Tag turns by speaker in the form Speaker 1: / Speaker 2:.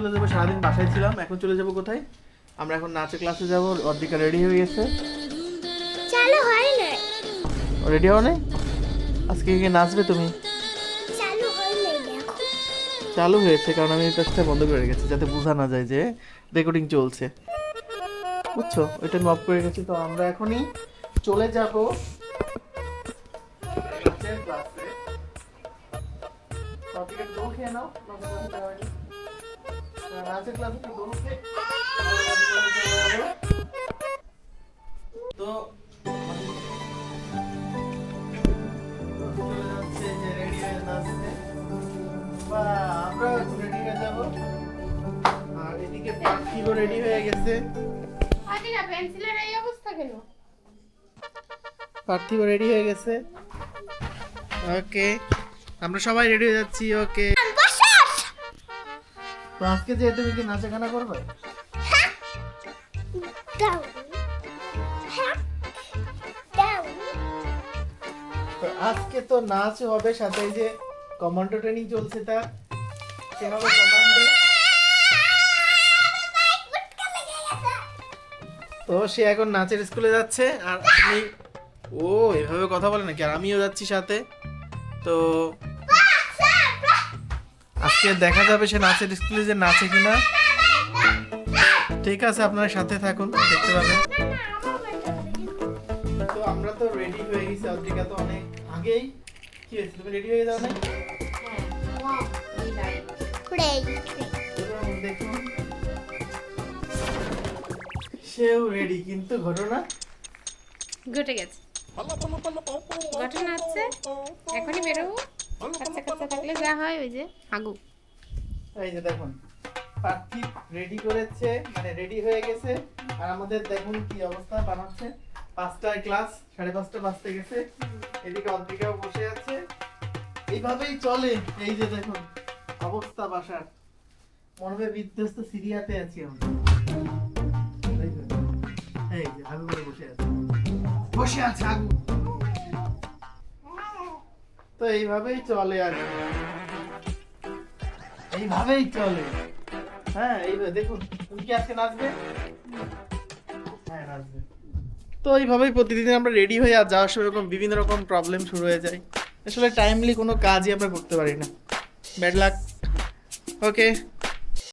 Speaker 1: চলে যাব সারাদিন বাসায় ছিলাম এখন চলে যাব কোথায়? আমরা এখন নাচের ক্লাসে যাব অর্ধিকা রেডি হয়ে গেছে।
Speaker 2: চালু হয় না
Speaker 1: রেডি হও নাই? আজকে কি নাচবে তুমি?
Speaker 2: চালু হয় দেখো।
Speaker 1: চালু হয়েছে কারণ আমি পাশটা বন্ধ করে রেখেছি যাতে বোঝা না যায় যে রেকর্ডিং চলছে। বুঝছ? ওইটা আমি অফ করে রেখেছি তো আমরা এখনই চলে যাব নাচের ক্লাসে টপিকের দোল খেয়ে নাও। আর এদিকে রেডি হয়ে গেছে পার্থিব রেডি হয়ে গেছে। ওকে আমরা সবাই রেডি হয়ে যাচ্ছি ওকে তো আজকে যে তুমি কি নাচা গানা করবে
Speaker 2: হ্যাঁ।
Speaker 1: তো আজকে তো নাচ হবে সাথে যে কমান্ডো ট্রেনিং চলছে তার সে হবে কমান্ডো? তো সে এখন নাচের স্কুলে যাচ্ছে আর আমি ও এভাবে কথা বলে নাকি? আর আমিও যাচ্ছি সাথে। তো আজকে দেখা যাবে সে নাচের স্কুলে যে নাচে কিনা। ঠিক আছে আপনারা সাথে থাকুন দেখতে পাবেন। তো আমরা তো রেডি হয়ে গেছি অদ্রিকা তো অনেক আগেই। কি হয়েছে তুমি রেডি হয়ে যাও না দেখুন। সেও রেডি কিন্তু ঘটনা?
Speaker 3: ঘটে গেছে। ঘটনা হচ্ছে এখনই বেরোবো। কাচ্চা কাচ্চা থাকলে যা হয় ওই যে আগু
Speaker 1: এই যে দেখুন পার্থিব রেডি করেছে মানে রেডি হয়ে গেছে। আর আমাদের দেখুন কি অবস্থা বানাচ্ছে। পাঁচটায় ক্লাস সাড়ে পাঁচটা বাজতে গেছে। এদিকে অন্তিকাও বসে আছে। এইভাবেই চলে। এই যে দেখুন অবস্থা বাসার। মনে হয় বিধ্বস্ত সিরিয়াতে আছি আমরা। এই যে, এই যে আগু করে বসে আছে। বসে আছে আগু তো এইভাবেই চলে আর কি। এইভাবেই চলে। হ্যাঁ এইভাবে, দেখুন, তুমি কি আজকে নাচবে? হ্যাঁ নাচবে। তো এইভাবেই প্রতিদিন আমরা রেডি হয়ে আর যাওয়ার সময় এরকম বিভিন্ন রকম প্রবলেম শুরু হয়ে যায়। আসলে টাইমলি কোনো কাজই আমরা করতে পারি না। ব্যাড লাক ওকে